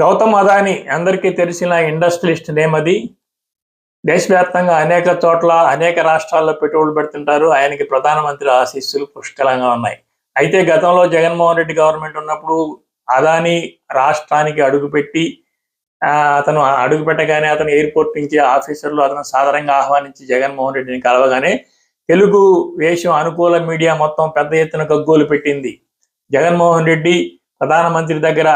గౌతమ్ అదాని అందరికీ తెలిసిన industrialist name అది. దేశవ్యాప్తంగా అనేక చోట్ల అనేక రాష్ట్రాల్లో పెట్టుబడులు పెడుతుంటారు. ఆయనకి ప్రధానమంత్రి ఆశీస్సులు పుష్కలంగా ఉన్నాయి. అయితే గతంలో జగన్మోహన్ రెడ్డి గవర్నమెంట్ ఉన్నప్పుడు అదాని రాష్ట్రానికి అడుగుపెట్టి అతను అడుగు పెట్టగానే అతను ఎయిర్పోర్ట్ నుంచి ఆఫీసర్లు అతను సాధారణంగా ఆహ్వానించి జగన్మోహన్ రెడ్డిని కలవగానే తెలుగు వేషం అనుకూల మీడియా మొత్తం పెద్ద ఎత్తున గగ్గోలు పెట్టింది. జగన్మోహన్ రెడ్డి ప్రధానమంత్రి దగ్గర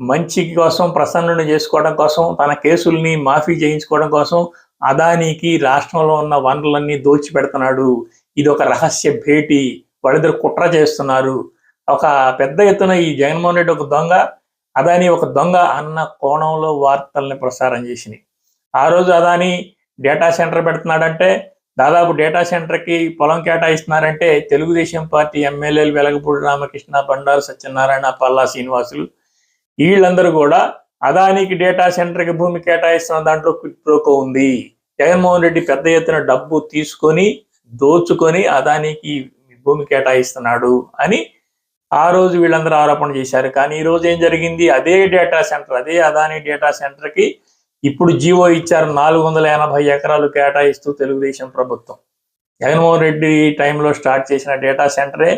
మంచి కోసం ప్రసన్నుని చేసుకోవడం కోసం తన కేసుల్ని మాఫీ చేయించుకోవడం కోసం అదానికి రాష్ట్రంలో ఉన్న వనరులన్నీ దోచి పెడుతున్నాడు ఇది ఒక రహస్య భేటీ. వాళ్ళిద్దరు కుట్ర చేస్తున్నారు. ఒక పెద్ద ఎత్తున ఈ జగన్మోహన్ రెడ్డి ఒక దొంగ అదాని ఒక దొంగ అన్న కోణంలో వార్తల్ని ప్రసారం చేసినాయి. ఆ రోజు అదాని డేటా సెంటర్ పెడుతున్నాడంటే దాదాపు డేటా సెంటర్కి పొలం కేటాయిస్తున్నారంటే తెలుగుదేశం పార్టీ ఎమ్మెల్యేలు వెలగపూడి రామకృష్ణ బండారు సత్యనారాయణ పల్లా శ్రీనివాసులు వీళ్ళందరూ కూడా అదానికి డేటా సెంటర్కి భూమి కేటాయిస్తున్న దాంట్లో క్విక్ ప్రోకో ఉంది. జగన్మోహన్ రెడ్డి పెద్ద ఎత్తున డబ్బు తీసుకొని దోచుకొని అదానికి భూమి కేటాయిస్తున్నాడు అని ఆ రోజు వీళ్ళందరూ ఆరోపణ చేశారు. కానీ ఈ రోజు ఏం జరిగింది? అదే డేటా సెంటర్ అదే అదాని డేటా సెంటర్కి ఇప్పుడు జీవో ఇచ్చారు నాలుగు వందల ఎనభై ఎకరాలు కేటాయిస్తూ తెలుగుదేశం ప్రభుత్వం. జగన్మోహన్ రెడ్డి టైంలో స్టార్ట్ చేసిన డేటా సెంటరే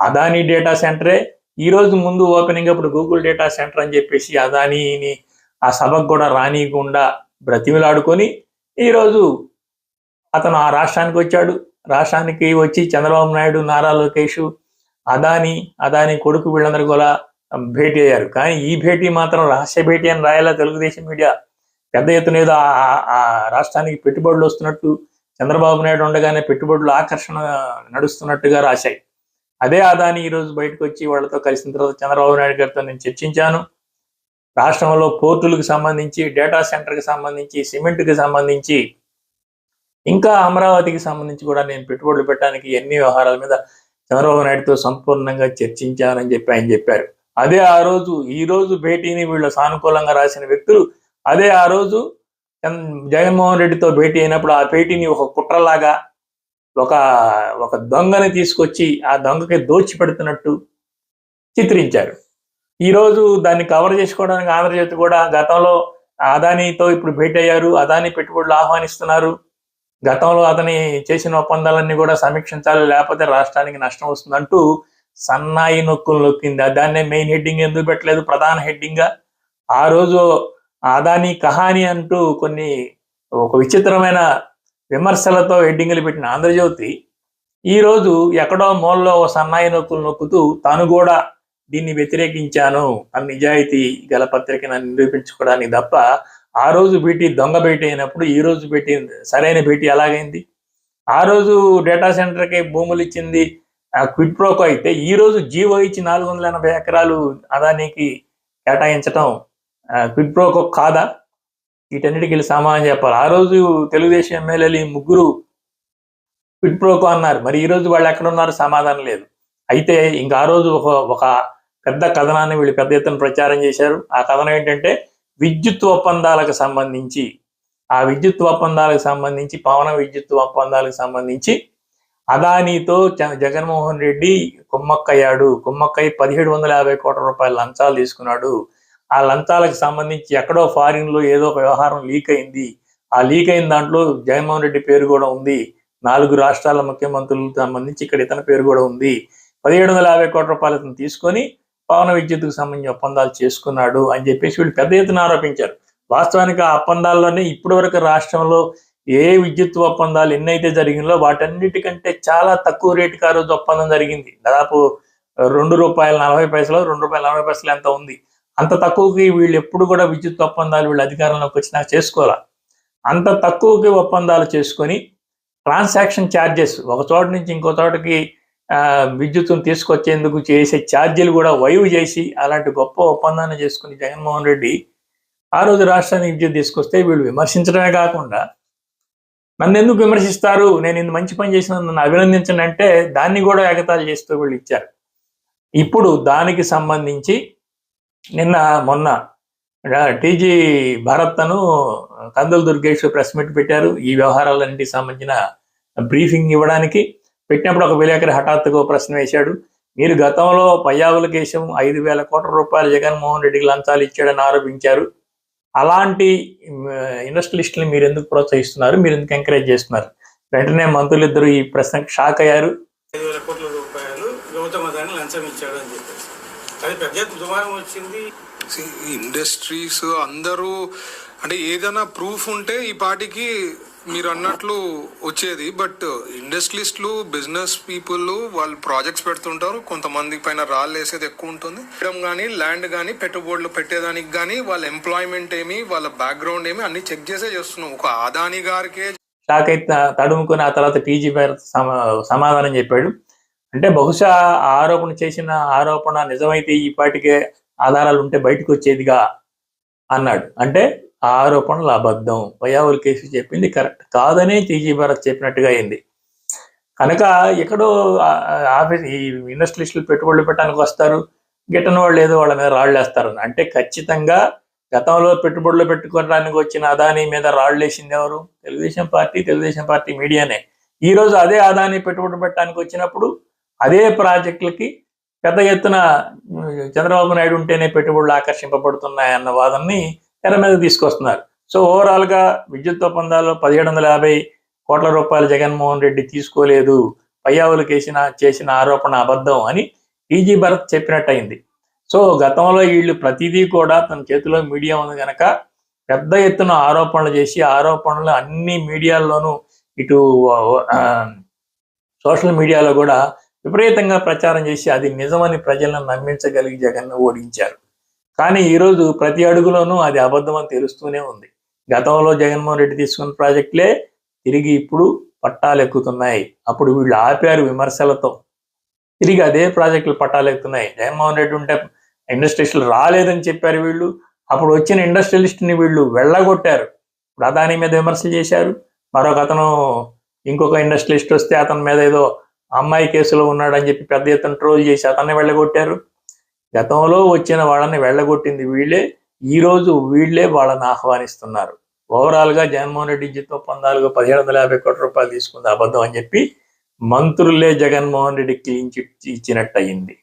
అదాని డేటా సెంటరే ఈ రోజు ముందు ఓపెనింగ్ అప్పుడు గూగుల్ డేటా సెంటర్ అని చెప్పేసి అదానీని ఆ సభకు కూడా రానియకుండా బ్రతిమిలాడుకొని ఈరోజు అతను ఆ రాష్ట్రానికి వచ్చాడు. రాష్ట్రానికి వచ్చి చంద్రబాబు నాయుడు నారా లోకేష్ అదాని అదాని కొడుకు వీళ్ళందరూ కూడా భేటీ అయ్యారు. కానీ ఈ భేటీ మాత్రం రహస్య భేటీ అని రాయాలా తెలుగుదేశం మీడియా? పెద్ద ఎత్తున ఏదో ఆ- ఆ- ఆ రాష్ట్రానికి పెట్టుబడులు వస్తున్నట్టు చంద్రబాబు నాయుడు ఉండగానే పెట్టుబడులు ఆకర్షణ నడుస్తున్నట్టుగా రాశాయి. అదే అదాని ఈ రోజు బయటకు వచ్చి వాళ్ళతో కలిసిన తర్వాత చంద్రబాబు నాయుడు గారితో నేను చర్చించాను. రాష్ట్రంలో పోర్టులకు సంబంధించి డేటా సెంటర్కి సంబంధించి సిమెంట్కి సంబంధించి ఇంకా అమరావతికి సంబంధించి కూడా నేను పెట్టుబడులు పెట్టడానికి ఎన్ని వ్యవహారాల మీద చంద్రబాబు నాయుడుతో సంపూర్ణంగా చర్చించానని చెప్పి ఆయన చెప్పారు. అదే ఆ రోజు ఈ రోజు భేటీని వీళ్ళు సానుకూలంగా రాసిన వ్యక్తులు అదే ఆ రోజు జగన్మోహన్ రెడ్డితో భేటీ అయినప్పుడు ఆ భేటీని ఒక కుట్రలాగా ఒక ఒక దొంగని తీసుకొచ్చి ఆ దొంగకి దోచి పెడుతున్నట్టు చిత్రించారు. ఈ రోజు దాన్ని కవర్ చేసుకోవడానికి ఆంధ్రజ్యోతి కూడా గతంలో అదానితో ఇప్పుడు భేటీ అయ్యారు అదాని పెట్టుబడులు ఆహ్వానిస్తున్నారు. గతంలో అతని చేసిన ఒప్పందాలన్నీ కూడా సమీక్షించాలి లేకపోతే రాష్ట్రానికి నష్టం వస్తుందంటూ సన్నాయి నొక్కులు నొక్కింది. దాన్నే మెయిన్ హెడ్డింగ్ ఎందుకు పెట్టలేదు? ప్రధాన హెడ్డింగ్గా. ఆ రోజు అదాని కహాని అంటూ కొన్ని ఒక విచిత్రమైన విమర్శలతో హెడ్డింగ్లు పెట్టిన ఆంధ్రజ్యోతి ఈ రోజు ఎక్కడో మూలలో ఓ సన్నాయి నొక్కులు నొక్కుతూ తాను కూడా దీన్ని వ్యతిరేకించాను అని నిజాయితీ గల పత్రికను నిరూపించుకోవడానికి తప్ప ఆ రోజు భేటీ దొంగ భేటీ అయినప్పుడు ఈ రోజు భేటీ సరైన భేటీ ఎలాగైంది? ఆ రోజు డేటా సెంటర్కి భూములు ఇచ్చింది క్విడ్ ప్రోకో అయితే ఈ రోజు జీవో ఇచ్చి నాలుగు వందల ఎనభై ఎకరాలు అదానికి కేటాయించటం క్విడ్ ప్రోకో కాదా? వీటన్నిటికి వీళ్ళు సమాధానం చెప్పాలి. ఆ రోజు తెలుగుదేశం ఎమ్మెల్యేలు ఈ ముగ్గురు క్విడ్ ప్రోకో అన్నారు. మరి ఈ రోజు వాళ్ళు ఎక్కడ ఉన్నారు? సమాధానం లేదు. అయితే ఇంకా ఆ రోజు ఒక ఒక పెద్ద కథనాన్ని వీళ్ళు పెద్ద ఎత్తున ప్రచారం చేశారు. ఆ కథనం ఏంటంటే విద్యుత్ ఒప్పందాలకు సంబంధించి ఆ విద్యుత్ ఒప్పందాలకు సంబంధించి పవన విద్యుత్ ఒప్పందాలకు సంబంధించి అదానీతో జగన్మోహన్ రెడ్డి కుమ్మక్కయ్యాడు. కుమ్మక్కయ్య పదిహేడు వందల యాభై కోట్ల రూపాయల లంచాలు తీసుకున్నాడు. ఆ లంచాలకు సంబంధించి ఎక్కడో ఫారిన్లో ఏదో ఒక వ్యవహారం లీక్ అయింది. ఆ లీక్ అయిన దాంట్లో జగన్మోహన్ రెడ్డి పేరు కూడా ఉంది. నాలుగు రాష్ట్రాల ముఖ్యమంత్రులకు సంబంధించి ఇక్కడ ఇతని పేరు కూడా ఉంది. పదిహేడు వందల యాభై కోట్ల రూపాయలు ఇతను తీసుకొని పవన విద్యుత్కు సంబంధించి ఒప్పందాలు చేసుకున్నాడు అని చెప్పేసి వీళ్ళు పెద్ద ఎత్తున ఆరోపించారు. వాస్తవానికి ఆ ఒప్పందాల్లోనే ఇప్పటి వరకు రాష్ట్రంలో ఏ విద్యుత్ ఒప్పందాలు ఎన్నైతే జరిగిందో వాటన్నిటికంటే చాలా తక్కువ రేటుకి ఆ రోజు ఒప్పందం జరిగింది. దాదాపు రెండు రూపాయల నలభై పైసలు రెండు రూపాయల నలభై పైసలు ఎంత ఉంది? అంత తక్కువకి వీళ్ళు ఎప్పుడు కూడా విద్యుత్ ఒప్పందాలు వీళ్ళు అధికారంలోకి వచ్చినా చేసుకోరా? అంత తక్కువకి ఒప్పందాలు చేసుకొని ట్రాన్సాక్షన్ ఛార్జెస్ ఒక చోట నుంచి ఇంకో చోటకి విద్యుత్ను విద్యుత్తును తీసుకొచ్చేందుకు చేసే ఛార్జీలు కూడా వైవ్ చేసి అలాంటి గొప్ప ఒప్పందాన్ని చేసుకుని జగన్మోహన్ రెడ్డి ఆ రోజు రాష్ట్రానికి విద్యుత్ తీసుకొస్తే వీళ్ళు విమర్శించడమే కాకుండా నన్ను ఎందుకు విమర్శిస్తారు? నేను ఇంత మంచి పని చేసిన నన్ను అభినందించండి అంటే దాన్ని కూడా ఎగతాళి చేస్తూ వీళ్ళు ఇచ్చారు. ఇప్పుడు దానికి సంబంధించి నిన్న మొన్న TG Bharat Kandula Durgesh press meet పెట్టారు. ఈ వ్యవహారాలన్నింటికి సంబంధించిన బ్రీఫింగ్ ఇవ్వడానికి పెట్టినప్పుడు ఒక విలేకరి హఠాత్తుగా ప్రశ్న వేశాడు. మీరు గతంలో పయ్యావుల కేశం ఐదు వేల కోట్ల రూపాయలు జగన్మోహన్ రెడ్డికి లంచాలు ఇచ్చాడని ఆరోపించారు. అలాంటి ఇండస్ట్రియలిస్టులు మీరు ఎందుకు ప్రోత్సహిస్తున్నారు? మీరు ఎందుకు ఎంకరేజ్ చేస్తున్నారు? వెంటనే మంత్రులు ఇద్దరు ఈ ప్రశ్నకు షాక్ అయ్యారు. ఐదు వేల కోట్ల రూపాయలు గౌతమ లంచం ఇచ్చాడు అని చెప్పి. అది పెద్ద ఎత్తున దుమారం వచ్చింది. ఇండస్ట్రీస్ అందరూ అంటే ఏదైనా ప్రూఫ్ ఉంటే ఈ పార్టీకి మీరు అన్నట్లు వచ్చేది. బట్ ఇండస్ట్రియలిస్టులు బిజినెస్ పీపుల్ వాళ్ళు ప్రాజెక్ట్స్ పెడుతుంటారు. కొంతమంది పైన రాళ్ళు వేసేది ఎక్కువ ఉంటుంది. కానీ ల్యాండ్ కానీ పెట్టుబడులు పెట్టేదానికి కానీ వాళ్ళ ఎంప్లాయ్మెంట్ ఏమి వాళ్ళ బ్యాక్గ్రౌండ్ ఏమి అన్ని చెక్ చేసే చేస్తున్నాం. ఒక అదాని గారికే షాక్ అయితే తడుముకొని ఆ తర్వాత టీజీ సమాధానం చెప్పాడు. అంటే బహుశా ఆ ఆరోపణ చేసిన ఆరోపణ నిజమైతే ఈ పాటికే ఆధారాలు ఉంటే బయటకు వచ్చేదిగా అన్నాడు. అంటే ఆ ఆరోపణలు అబద్ధం పయ్యావుల కేసు చెప్పింది కరెక్ట్ కాదనే టీజీ భారత్ చెప్పినట్టుగా అయింది. కనుక ఎక్కడో ఆఫీస్ ఈ ఇండస్ట్రియలిస్టులు పెట్టుబడులు పెట్టడానికి వస్తారు గిట్టని వాళ్ళు ఏదో వాళ్ళ మీద రాళ్ళు వేస్తారు అంటే ఖచ్చితంగా గతంలో పెట్టుబడులు పెట్టుకోవడానికి వచ్చిన అదాని మీద రాళ్ళు వేసింది ఎవరు? తెలుగుదేశం పార్టీ తెలుగుదేశం పార్టీ మీడియానే. ఈ రోజు అదే అదాని పెట్టుబడి పెట్టడానికి వచ్చినప్పుడు అదే ప్రాజెక్టులకి పెద్ద ఎత్తున చంద్రబాబు నాయుడు ఉంటేనే పెట్టుబడులు ఆకర్షింపబడుతున్నాయన్న వాదనని తెర మీద తీసుకొస్తున్నారు. సో ఓవరాల్గా విద్యుత్ ఒప్పందాలు పదిహేడు వందల యాభై కోట్ల రూపాయలు జగన్మోహన్ రెడ్డి తీసుకోలేదు పయ్యావులు కేసిన చేసిన ఆరోపణ అబద్ధం అని టీజీ భరత్ చెప్పినట్టు అయింది సో గతంలో వీళ్ళు ప్రతిదీ కూడా తన చేతిలో మీడియా ఉంది కనుక పెద్ద ఎత్తున ఆరోపణలు చేసి ఆరోపణలు అన్ని మీడియాల్లోనూ ఇటు ఆ, సోషల్ మీడియాలో కూడా విపరీతంగా ప్రచారం చేసి అది నిజమని ప్రజలను నమ్మించగలిగి జగన్ను ఓడించారు. కానీ ఈరోజు ప్రతి అడుగులోనూ అది అబద్ధం అని తెలుస్తూనే ఉంది. గతంలో జగన్మోహన్ రెడ్డి తీసుకున్న ప్రాజెక్టులే తిరిగి ఇప్పుడు పట్టాలు ఎక్కుతున్నాయి అప్పుడు వీళ్ళు ఆపారు విమర్శలతో. తిరిగి అదే ప్రాజెక్టులు పట్టాలు ఎక్కుతున్నాయి జగన్మోహన్ రెడ్డి ఉంటే ఇండస్ట్రియలిస్టులు రాలేదని చెప్పారు వీళ్ళు. అప్పుడు వచ్చిన ఇండస్ట్రియలిస్ట్ని వీళ్ళు వెళ్ళగొట్టారు. ప్రధాని మీద విమర్శలు చేశారు. మరొక అతను ఇంకొక ఇండస్ట్రియలిస్ట్ వస్తే అతని మీద ఏదో అమ్మాయి కేసులో ఉన్నాడని చెప్పి పెద్ద ఎత్తున ట్రోల్ చేసి అతన్ని వెళ్ళగొట్టారు. గతంలో వచ్చిన వాళ్ళని వెళ్ళగొట్టింది వీళ్ళే ఈ రోజు వీళ్ళే వాళ్ళని ఆహ్వానిస్తున్నారు. ఓవరాల్గా జగన్మోహన్ రెడ్డి జీతం పొందాలుగా పదిహేడు వందల యాభై కోట్ల రూపాయలు తీసుకుంది అబద్ధం అని చెప్పి మంత్రులే జగన్మోహన్ రెడ్డి క్లీన్ చిట్ ఇచ్చినట్టు అయింది